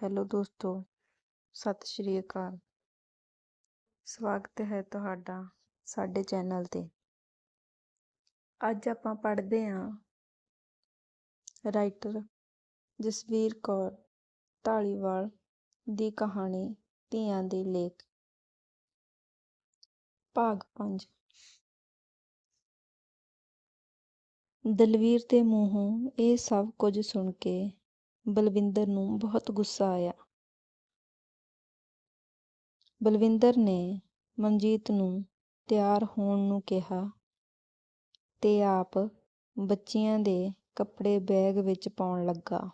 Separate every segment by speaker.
Speaker 1: Hello ਦੋਸਤੋ, ਸਤਿ ਸ਼੍ਰੀ ਅਕਾਲ। ਸਵਾਗਤ ਹੈ ਤੁਹਾਡਾ ਸਾਡੇ ਚੈਨਲ ਤੇ। ਅੱਜ ਆਪਾਂ ਪੜ੍ਹਦੇ ਹਾਂ ਰਾਈਟਰ ਜਸਵੀਰ ਕੌਰ ਢਾਲੀਵਾਲ ਦੀ ਕਹਾਣੀ ਧੀਆਂ ਦੇ ਲੇਖ। ਭਾਗ 5 ਦਲਵੀਰ ਦੇ ਮੂੰਹੋਂ ਇਹ ਸਭ ਕੁਝ ਸੁਣ ਕੇ ਬਲਵਿੰਦਰ ਨੂੰ ਬਹੁਤ ਗੁੱਸਾ ਆਇਆ। ਬਲਵਿੰਦਰ ਨੇ ਮਨਜੀਤ ਨੂੰ ਤਿਆਰ ਹੋਣ ਨੂੰ ਕਿਹਾ ਤੇ ਆਪ ਬੱਚਿਆਂ ਦੇ ਕੱਪੜੇ ਬੈਗ ਵਿੱਚ ਪਾਉਣ ਲੱਗਾ।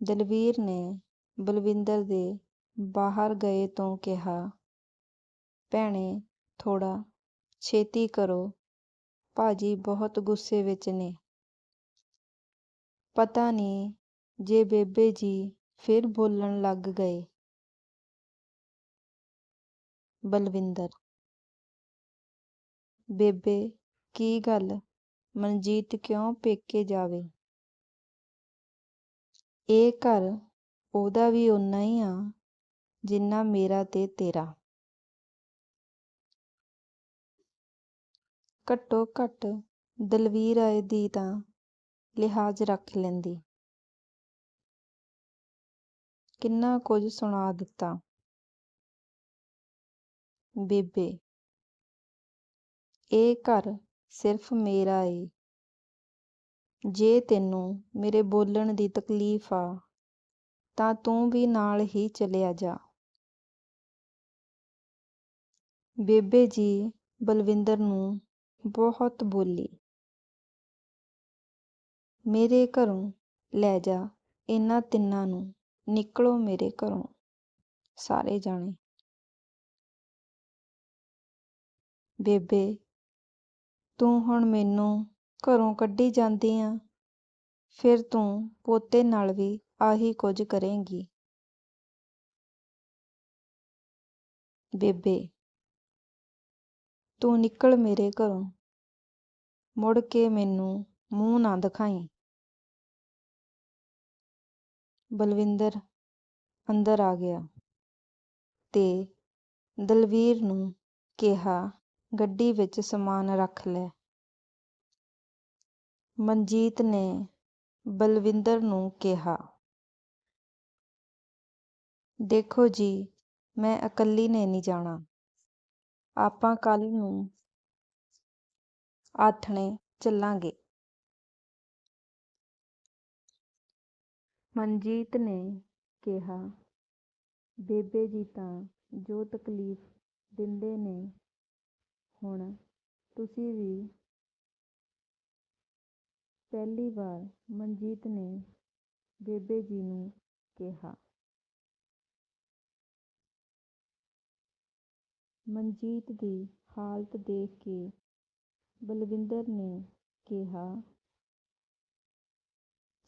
Speaker 1: ਦਲਵੀਰ ਨੇ ਬਲਵਿੰਦਰ ਦੇ ਬਾਹਰ ਗਏ ਤੋਂ ਕਿਹਾ, ਭੈਣੇ ਥੋੜਾ ਛੇਤੀ ਕਰੋ। ਭਾਜੀ ਬਹੁਤ ਗੁੱਸੇ ਵਿੱਚ ਨੇ। ਪਤਾ ਨਹੀਂ ਜੇ ਬੇਬੇ ਜੀ ਫਿਰ ਬੋਲਣ ਲੱਗ ਗਏ। ਬਲਵਿੰਦਰ। ਬੇਬੇ, ਕੀ ਗੱਲ? ਮਨਜੀਤ ਕਿਉਂ ਪੇਕੇ ਜਾਵੇ? ਇਹ ਘਰ ਉਹਦਾ ਵੀ ਓਨਾ ਹੀ ਆ ਜਿੰਨਾ ਮੇਰਾ ਤੇ ਤੇਰਾ। ਘੱਟੋ ਘੱਟ ਦਲਵੀਰ ਆਏ ਦੀ ਤਾਂ ਲਿਹਾਜ਼ ਰੱਖ ਲੈਂਦੀ। ਕਿੰਨਾ ਕੁਝ ਸੁਣਾ ਦਿੱਤਾ। ਬੇਬੇ, ਇਹ ਘਰ ਸਿਰਫ ਮੇਰਾ ਏ। ਜੇ ਤੈਨੂੰ ਮੇਰੇ ਬੋਲਣ ਦੀ ਤਕਲੀਫ ਆ, ਤਾਂ ਤੂੰ ਵੀ ਨਾਲ ਹੀ ਚਲਿਆ ਜਾ। ਬੇਬੇ ਜੀ ਬਲਵਿੰਦਰ ਨੂੰ ਬਹੁਤ ਬੋਲੀ। ਮੇਰੇ ਘਰੋਂ ਲੈ ਜਾ, ਇਹਨਾਂ ਤਿੰਨਾਂ ਨੂੰ। ਨਿਕਲੋ ਮੇਰੇ ਘਰੋਂ, ਸਾਰੇ ਜਾਣੇ। ਬੇਬੇ, ਤੂੰ ਹੁਣ ਮੈਨੂੰ ਘਰੋਂ ਕੱਢੀ ਜਾਂਦੀ ਆ, ਫਿਰ ਤੂੰ ਪੋਤੇ ਨਾਲ ਵੀ ਆਹੀ ਕੁਝ ਕਰੇਂਗੀ। ਬੇਬੇ, ਤੂੰ ਨਿਕਲ ਮੇਰੇ ਘਰੋਂ ਮੁੜ ਕੇ ਮੈਨੂੰ ਮੂੰਹ ਨਾ ਦਿਖਾਈ। ਬਲਵਿੰਦਰ ਅੰਦਰ ਆ ਗਿਆ ਤੇ ਦਲਵੀਰ ਨੂੰ ਕਿਹਾ, ਗੱਡੀ ਵਿੱਚ ਸਮਾਨ ਰੱਖ ਲੈ। ਮਨਜੀਤ ਨੇ ਬਲਵਿੰਦਰ ਨੂੰ ਕਿਹਾ, ਦੇਖੋ ਜੀ, ਮੈਂ ਇਕੱਲੀ ਨੇ ਨਹੀਂ ਜਾਣਾ। ਆਪਾਂ ਕੱਲ ਨੂੰ ਆਥਣੇ ਚੱਲਾਂਗੇ। ਮਨਜੀਤ ਨੇ ਕਿਹਾ, ਬੇਬੇ ਜੀ ਤਾਂ ਜੋ ਤਕਲੀਫ ਦਿੰਦੇ ਨੇ, ਹੁਣ ਤੁਸੀਂ ਵੀ ਪਹਿਲੀ ਵਾਰ ਮਨਜੀਤ ਨੇ ਬੇਬੇ ਜੀ ਨੂੰ ਕਿਹਾ। ਮਨਜੀਤ ਦੀ ਹਾਲਤ ਦੇਖ ਕੇ ਬਲਵਿੰਦਰ ਨੇ ਕਿਹਾ,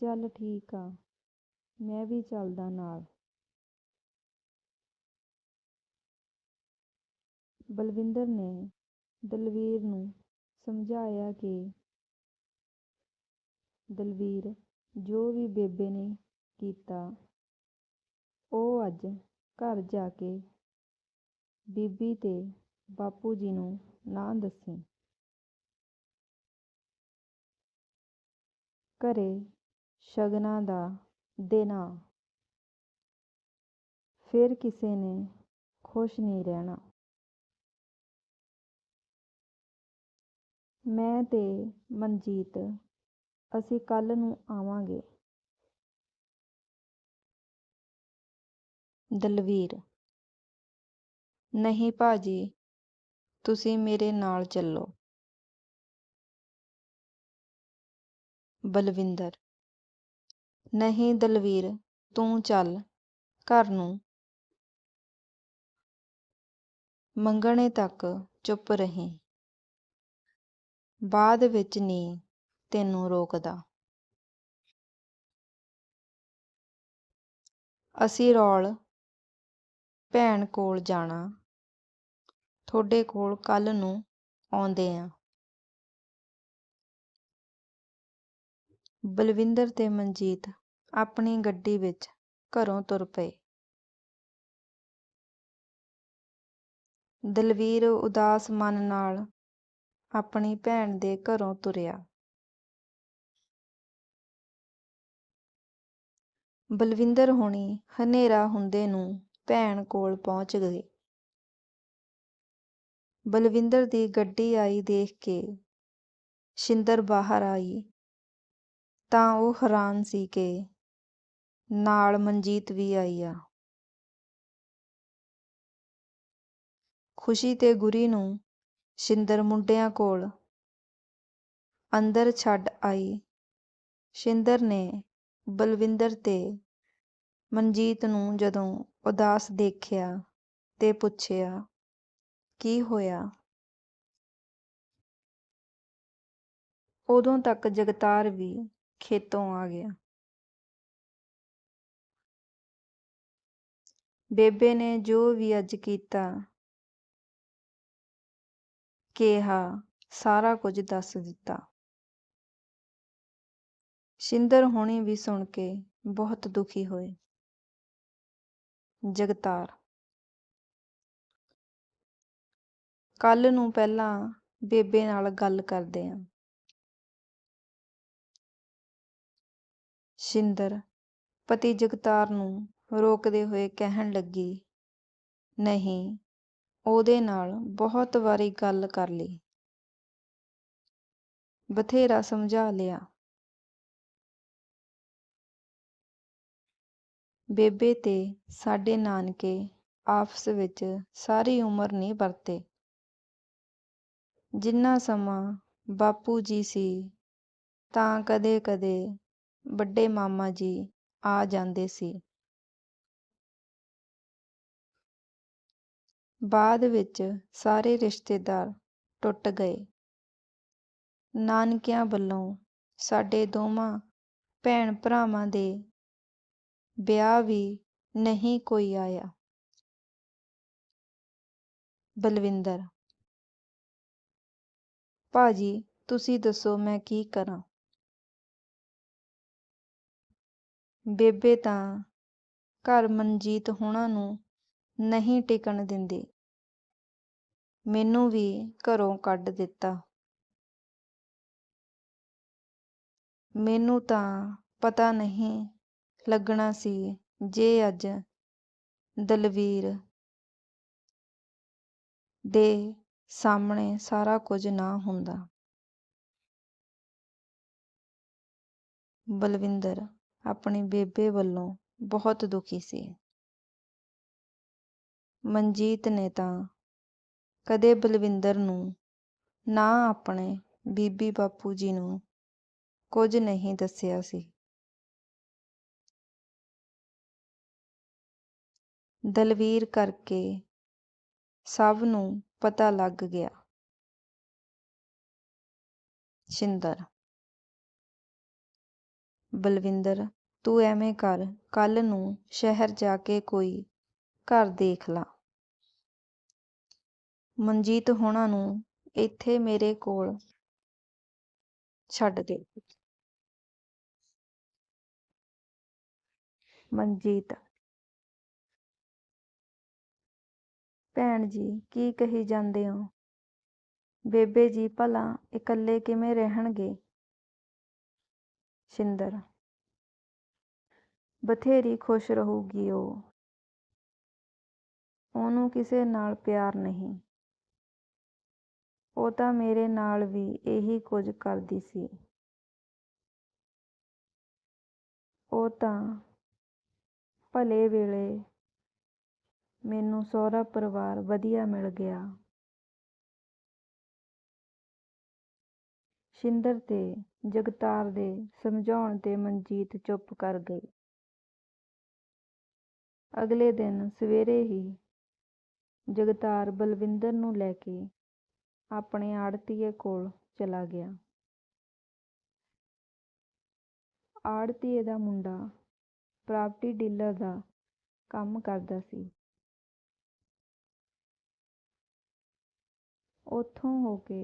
Speaker 1: ਚੱਲ ਠੀਕ ਆ, ਮੈਂ ਵੀ ਚੱਲਦਾ ਨਾਲ। ਬਲਵਿੰਦਰ ਨੇ ਦਲਵੀਰ ਨੂੰ ਸਮਝਾਇਆ ਕਿ ਦਲਵੀਰ ਜੋ ਵੀ ਬੇਬੇ ਨੇ ਕੀਤਾ, ਉਹ ਅੱਜ ਘਰ ਜਾ ਕੇ ਬੀਬੀ ਤੇ ਬਾਪੂ ਜੀ ਨੂੰ ਨਾ ਦੱਸੀ। ਘਰ ਸ਼ਗਨਾਂ ਦਾ ਦਿਨ ਆ ਫਿਰ ਕਿਸੇ ਨੇ ਖੁਸ਼ ਨਹੀਂ ਰਹਿਣਾ। ਮੈਂ ਤੇ ਮਨਜੀਤ, ਅਸੀਂ ਕੱਲ ਨੂੰ ਆਵਾਂਗੇ। ਦਲਵੀਰ, ਨਹੀਂ ਭਾਜੀ, ਤੁਸੀਂ ਮੇਰੇ ਨਾਲ ਚੱਲੋ। ਬਲਵਿੰਦਰ। ਨਹੀਂ ਦਲਵੀਰ, ਤੂੰ ਚੱਲ, ਘਰ ਨੂੰ। ਮੰਗਣੇ ਤੱਕ ਚੁੱਪ ਰਹੀ। ਬਾਅਦ ਵਿੱਚ ਨਹੀਂ ਤੈਨੂੰ ਰੋਕਦਾ। ਅਸੀਂ ਰੌਲ ਭੈਣ ਕੋਲ ਜਾਣਾ। ਤੁਹਾਡੇ ਕੋਲ ਕੱਲ ਨੂੰ ਆਉਂਦੇ ਆ। ਬਲਵਿੰਦਰ ਤੇ ਮਨਜੀਤ ਆਪਣੀ ਗੱਡੀ ਵਿੱਚ ਘਰੋਂ ਤੁਰ ਪਏ। ਦਲਵੀਰ ਉਦਾਸ ਮਨ ਨਾਲ ਆਪਣੀ ਭੈਣ ਦੇ ਘਰੋਂ ਤੁਰਿਆ। ਬਲਵਿੰਦਰ ਹੁਣੀ ਹਨੇਰਾ ਹੁੰਦੇ ਨੂੰ ਭੈਣ ਕੋਲ ਪਹੁੰਚ ਗਏ। ਬਲਵਿੰਦਰ ਦੀ ਗੱਡੀ ਆਈ ਦੇਖ ਕੇ ਸ਼ਿੰਦਰ ਬਾਹਰ ਆਈ ਤਾਂ ਉਹ ਹੈਰਾਨ ਸੀ ਕਿ ਨਾਲ ਮਨਜੀਤ ਵੀ ਆਈ ਆ। ਖੁਸ਼ੀ ਤੇ ਗੁਰੀ ਨੂੰ ਸ਼ਿੰਦਰ ਮੁੰਡਿਆਂ ਕੋਲ ਅੰਦਰ ਛੱਡ ਆਈ। ਸ਼ਿੰਦਰ ਨੇ ਬਲਵਿੰਦਰ ਤੇ ਮਨਜੀਤ ਨੂੰ ਜਦੋਂ ਉਦਾਸ ਦੇਖਿਆ ਤੇ ਪੁੱਛਿਆ, ਕੀ ਹੋਇਆ? ਉਦੋਂ ਤੱਕ ਜਗਤਾਰ ਵੀ ਖੇਤੋਂ ਆ ਗਿਆ। ਬੇਬੇ ਨੇ ਜੋ ਵੀ ਅੱਜ ਕੀਤਾ, ਕਿਹਾ ਸਾਰਾ ਕੁਝ ਦੱਸ ਦਿੱਤਾ। ਸ਼ਿੰਦਰ ਹੁਣੀ ਵੀ ਸੁਣ ਕੇ ਬਹੁਤ ਦੁਖੀ ਹੋਏ। ਜਗਤਾਰ ਕੱਲ ਨੂੰ ਪਹਿਲਾਂ ਬੇਬੇ ਨਾਲ ਗੱਲ ਕਰਦੇ ਆਂ। ਸ਼ਿੰਦਰ ਪਤੀ ਜਗਤਾਰ ਨੂੰ ਰੋਕਦੇ ਹੋਏ ਕਹਿਣ ਲੱਗੀ, ਨਹੀਂ ਉਹਦੇ ਨਾਲ ਬਹੁਤ ਵਾਰੀ ਗੱਲ ਕਰ ਲਈ। ਬਥੇਰਾ ਸਮਝਾ ਲਿਆ। ਬੇਬੇ ਤੇ ਸਾਡੇ ਨਾਨਕੇ ਆਪਸ ਵਿੱਚ ਸਾਰੀ ਉਮਰ ਨਹੀਂ ਵਰਤੇ। ਜਿੰਨਾ ਸਮਾਂ ਬਾਪੂ ਜੀ ਸੀ ਤਾਂ ਕਦੇ-ਕਦੇ ਵੱਡੇ ਮਾਮਾ ਜੀ ਆ ਜਾਂਦੇ ਸੀ। ਬਾਅਦ ਵਿੱਚ ਸਾਰੇ ਰਿਸ਼ਤੇਦਾਰ ਟੁੱਟ ਗਏ। ਨਾਨਕਿਆਂ ਵੱਲੋਂ ਸਾਡੇ ਦੋਵਾਂ ਭੈਣ-ਭਰਾਵਾਂ ਦੇ ਵਿਆਹ ਵੀ ਨਹੀਂ ਕੋਈ ਆਇਆ। ਬਲਵਿੰਦਰ, ਭਾਜੀ, ਤੁਸੀਂ ਦੱਸੋ ਮੈਂ ਕੀ ਕਰਾਂ? ਬੇਬੇ ਤਾਂ ਘਰ ਮਨਜੀਤ ਹੋਣਾ ਨੂੰ ਨਹੀਂ ਟਿਕਣ ਦਿੰਦੀ। ਮੈਨੂੰ ਵੀ ਘਰੋਂ ਕੱਢ ਦਿੱਤਾ। ਮੈਨੂੰ ਤਾਂ ਪਤਾ ਨਹੀਂ ਲੱਗਣਾ ਸੀ ਜੇ ਅੱਜ ਦਲਵੀਰ ਦੇ ਸਾਹਮਣੇ ਸਾਰਾ ਕੁਝ ਨਾ ਹੁੰਦਾ। ਬਲਵਿੰਦਰ ਆਪਣੀ ਬੇਬੇ ਵੱਲੋਂ ਬਹੁਤ ਦੁਖੀ ਸੀ। ਮਨਜੀਤ ਨੇ ਤਾਂ ਕਦੇ ਬਲਵਿੰਦਰ ਨੂੰ ਨਾ ਆਪਣੇ ਬੀਬੀ ਬਾਪੂ ਜੀ ਨੂੰ ਕੁਝ ਨਹੀਂ ਦੱਸਿਆ ਸੀ। ਦਲਵੀਰ ਕਰਕੇ ਸਭ ਨੂੰ ਪਤਾ ਲੱਗ ਗਿਆ। ਸ਼ਿੰਦਰ ਬਲਵਿੰਦਰ ਤੂੰ ਐਵੇਂ ਕਰ ਕੱਲ ਨੂੰ ਸ਼ਹਿਰ ਜਾ ਕੇ ਕੋਈ ਘਰ ਦੇਖ ਲਾ। ਮਨਜੀਤ ਹੋਣਾ ਨੂੰ ਇੱਥੇ ਮੇਰੇ ਕੋਲ ਛੱਡ ਦੇ। ਮਨਜੀਤ ਭੈਣ ਜੀ, ਕੀ ਕਹੀ ਜਾਂਦੇ ਹੋ ਬੇਬੇ ਜੀ, ਭਲਾ ਇਕੱਲੇ ਕਿਵੇਂ ਰਹਿਣਗੇ? ਸ਼ਿੰਦਰ ਬਥੇਰੀ ਖੁਸ਼ ਰਹੂਗੀ ਉਹ। ਉਹਨੂੰ ਕਿਸੇ ਨਾਲ ਪਿਆਰ ਨਹੀਂ। ਉਹ ਤਾਂ ਮੇਰੇ ਨਾਲ ਵੀ ਇਹੀ ਕੁਝ ਕਰਦੀ ਸੀ। ਉਹ ਤਾਂ ਭਲੇ ਵੇਲੇ ਮੈਨੂੰ ਸਹੁਰਾ ਪਰਿਵਾਰ ਵਧੀਆ ਮਿਲ ਗਿਆ। ਸ਼ਿੰਦਰ ਤੇ ਜਗਤਾਰ ਦੇ ਸਮਝਾਉਣ ਤੇ ਮਨਜੀਤ ਚੁੱਪ ਕਰ ਗਈ। ਅਗਲੇ ਦਿਨ ਸਵੇਰੇ ਹੀ ਜਗਤਾਰ ਬਲਵਿੰਦਰ ਨੂੰ ਲੈ ਕੇ ਆਪਣੇ ਆੜ੍ਹਤੀਏ ਕੋਲ ਚਲਾ ਗਿਆ। ਆੜ੍ਹਤੀਏ ਦਾ ਮੁੰਡਾ ਪ੍ਰਾਪਰਟੀ ਡੀਲਰ ਦਾ ਕੰਮ ਕਰਦਾ ਸੀ। ਉੱਥੋਂ ਹੋ ਕੇ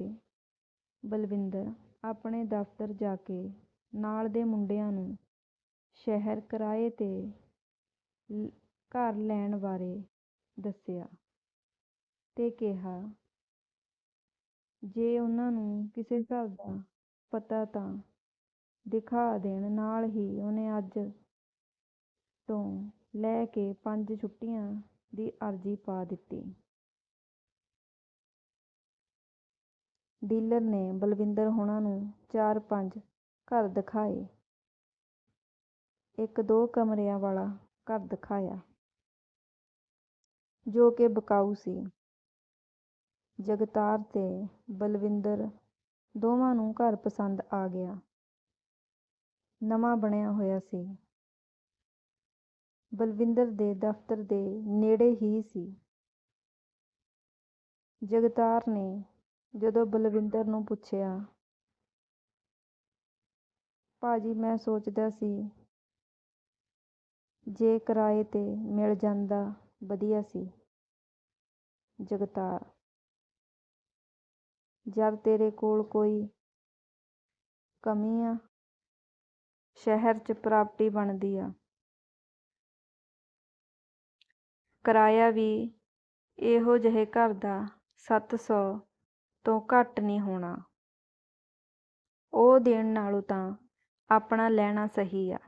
Speaker 1: ਬਲਵਿੰਦਰ ਆਪਣੇ ਦਫ਼ਤਰ ਜਾ ਕੇ ਨਾਲ ਦੇ ਮੁੰਡਿਆਂ ਨੂੰ ਸ਼ਹਿਰ ਕਿਰਾਏ 'ਤੇ ਘਰ ਲੈਣ ਬਾਰੇ ਦੱਸਿਆ ਤੇ ਕਿਹਾ, ਜੇ ਉਹਨਾਂ ਨੂੰ ਕਿਸੇ ਘਰ ਦਾ ਪਤਾ ਤਾਂ ਦਿਖਾ ਦੇਣ, ਨਾਲ ਹੀ ਉਹਨੇ ਅੱਜ ਤੋਂ ਲੈ ਕੇ ਪੰਜ ਛੁੱਟੀਆਂ ਦੀ ਅਰਜ਼ੀ ਪਾ ਦਿੱਤੀ। ਡੀਲਰ ਨੇ ਬਲਵਿੰਦਰ ਹੋਣਾ ਨੂੰ ਚਾਰ ਪੰਜ ਘਰ ਦਿਖਾਏ। ਇੱਕ ਦੋ ਕਮਰਿਆਂ ਵਾਲਾ ਘਰ ਦਿਖਾਇਆ। ਜੋ ਕਿ ਵਿਕਾਊ ਸੀ। ਜਗਤਾਰ ਤੇ ਬਲਵਿੰਦਰ ਦੋਵਾਂ ਨੂੰ ਘਰ ਪਸੰਦ ਆ ਗਿਆ। ਨਵਾਂ ਬਣਿਆ ਹੋਇਆ ਸੀ। ਬਲਵਿੰਦਰ ਦੇ ਦਫ਼ਤਰ ਦੇ ਨੇੜੇ ਹੀ ਸੀ। ਜਗਤਾਰ ਨੇ ਜਦੋਂ ਬਲਵਿੰਦਰ ਨੂੰ ਪੁੱਛਿਆ, ਭਾਜੀ, ਮੈਂ ਸੋਚਦਾ ਸੀ ਜੇ ਕਿਰਾਏ ਤੇ ਮਿਲ ਜਾਂਦਾ ਵਧੀਆ ਸੀ। ਜਗਤਾਰ, ਜਦ ਤੇਰੇ ਕੋਲ ਕੋਈ ਕਮੀ ਆ, ਸ਼ਹਿਰ 'ਚ ਪ੍ਰਾਪਰਟੀ ਬਣਦੀ ਆ। ਕਿਰਾਇਆ ਵੀ ਇਹੋ ਜਿਹੇ ਘਰ ਦਾ ਸੱਤ ਸੌ ਤੋਂ ਘੱਟ ਨਹੀਂ ਹੋਣਾ। ਉਹ ਦੇਣ ਨਾਲੋਂ ਤਾਂ ਆਪਣਾ ਲੈਣਾ ਸਹੀ ਆ।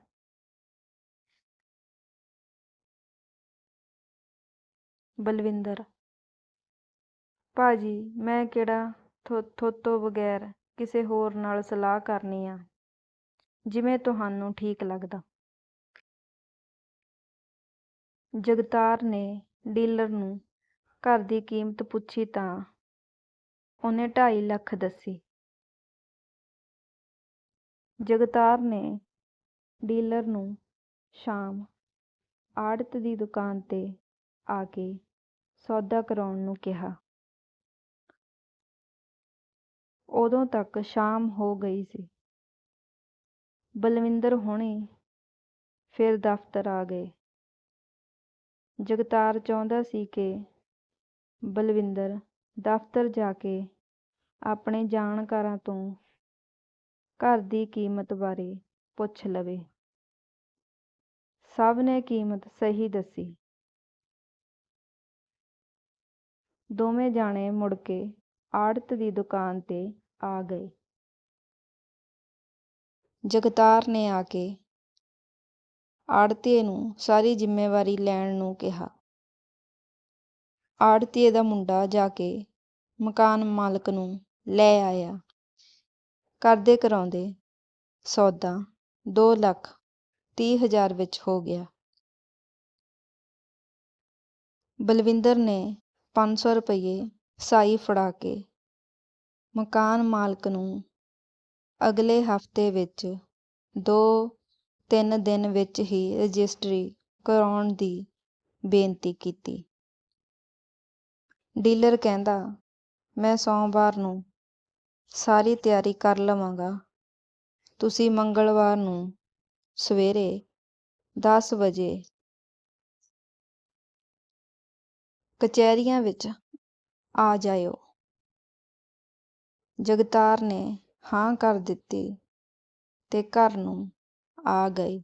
Speaker 1: ਬਲਵਿੰਦਰ। ਭਾਜੀ, ਮੈਂ ਕਿਹੜਾ ਥੋਤੋਂ ਬਗੈਰ ਕਿਸੇ ਹੋਰ ਨਾਲ ਸਲਾਹ ਕਰਨੀ ਆ? ਜਿਵੇਂ ਤੁਹਾਨੂੰ ਠੀਕ ਲੱਗਦਾ। ਜਗਤਾਰ ਨੇ ਡੀਲਰ ਨੂੰ ਘਰ ਦੀ ਕੀਮਤ ਪੁੱਛੀ ਤਾਂ ਉਹਨੇ ਢਾਈ ਲੱਖ ਦੱਸੀ। ਜਗਤਾਰ ਨੇ ਡੀਲਰ ਨੂੰ ਸ਼ਾਮ ਆੜਤ ਦੀ ਦੁਕਾਨ ਤੇ ਆ ਕੇ ਸੌਦਾ ਕਰਾਉਣ ਨੂੰ ਕਿਹਾ। ਉਦੋਂ ਤੱਕ ਸ਼ਾਮ ਹੋ ਗਈ ਸੀ। ਬਲਵਿੰਦਰ ਹੁਣੇ ਫਿਰ ਦਫ਼ਤਰ ਆ ਗਏ। ਜਗਤਾਰ ਚਾਹੁੰਦਾ ਸੀ ਕਿ ਬਲਵਿੰਦਰ ਦਫ਼ਤਰ ਜਾ ਕੇ ਆਪਣੇ ਜਾਣਕਾਰਾਂ ਤੋਂ ਘਰ ਦੀ ਕੀਮਤ ਬਾਰੇ ਪੁੱਛ ਲਵੇ। ਸਭ ਨੇ ਕੀਮਤ ਸਹੀ ਦੱਸੀ। ਦੋਵੇਂ ਜਾਣੇ ਮੁੜ ਕੇ ਆੜਤ ਦੀ ਦੁਕਾਨ ਤੇ ਆ ਗਏ। ਜਗਤਾਰ ਨੇ ਆ ਕੇ ਆੜਤੀਏ ਨੂੰ ਸਾਰੀ ਜ਼ਿੰਮੇਵਾਰੀ ਲੈਣ ਨੂੰ ਕਿਹਾ। ਆੜਤੀਏ ਦਾ ਮੁੰਡਾ ਜਾ ਕੇ ਮਕਾਨ ਮਾਲਕ ਨੂੰ ਲੈ ਆਇਆ। ਕਰਦੇ ਕਰਾਉਂਦੇ ਸੌਦਾ ਦੋ ਲੱਖ ਤੀਹ ਹਜ਼ਾਰ ਵਿੱਚ ਹੋ ਗਿਆ। ਬਲਵਿੰਦਰ ਨੇ ਪੰਜ ਸੌ ਰੁਪਈਏ ਸਾਈ ਫੜਾ ਕੇ ਮਕਾਨ ਮਾਲਕ ਨੂੰ ਅਗਲੇ ਹਫ਼ਤੇ ਵਿੱਚ ਦੋ ਤਿੰਨ ਦਿਨ ਵਿੱਚ ਹੀ ਰਜਿਸਟਰੀ ਕਰਾਉਣ ਦੀ ਬੇਨਤੀ ਕੀਤੀ। ਡੀਲਰ ਕਹਿੰਦਾ, ਮੈਂ ਸੋਮਵਾਰ ਨੂੰ ਸਾਰੀ ਤਿਆਰੀ ਕਰ ਲਵਾਂਗਾ। ਤੁਸੀਂ ਮੰਗਲਵਾਰ ਨੂੰ ਸਵੇਰੇ ਦਸ ਵਜੇ ਕਚਹਿਰੀਆਂ ਵਿੱਚ ਆ ਜਾਇਓ। ਜਗਤਾਰ ਨੇ ਹਾਂ ਕਰ ਦਿੱਤੀ ਤੇ ਘਰ ਨੂੰ ਆ ਗਏ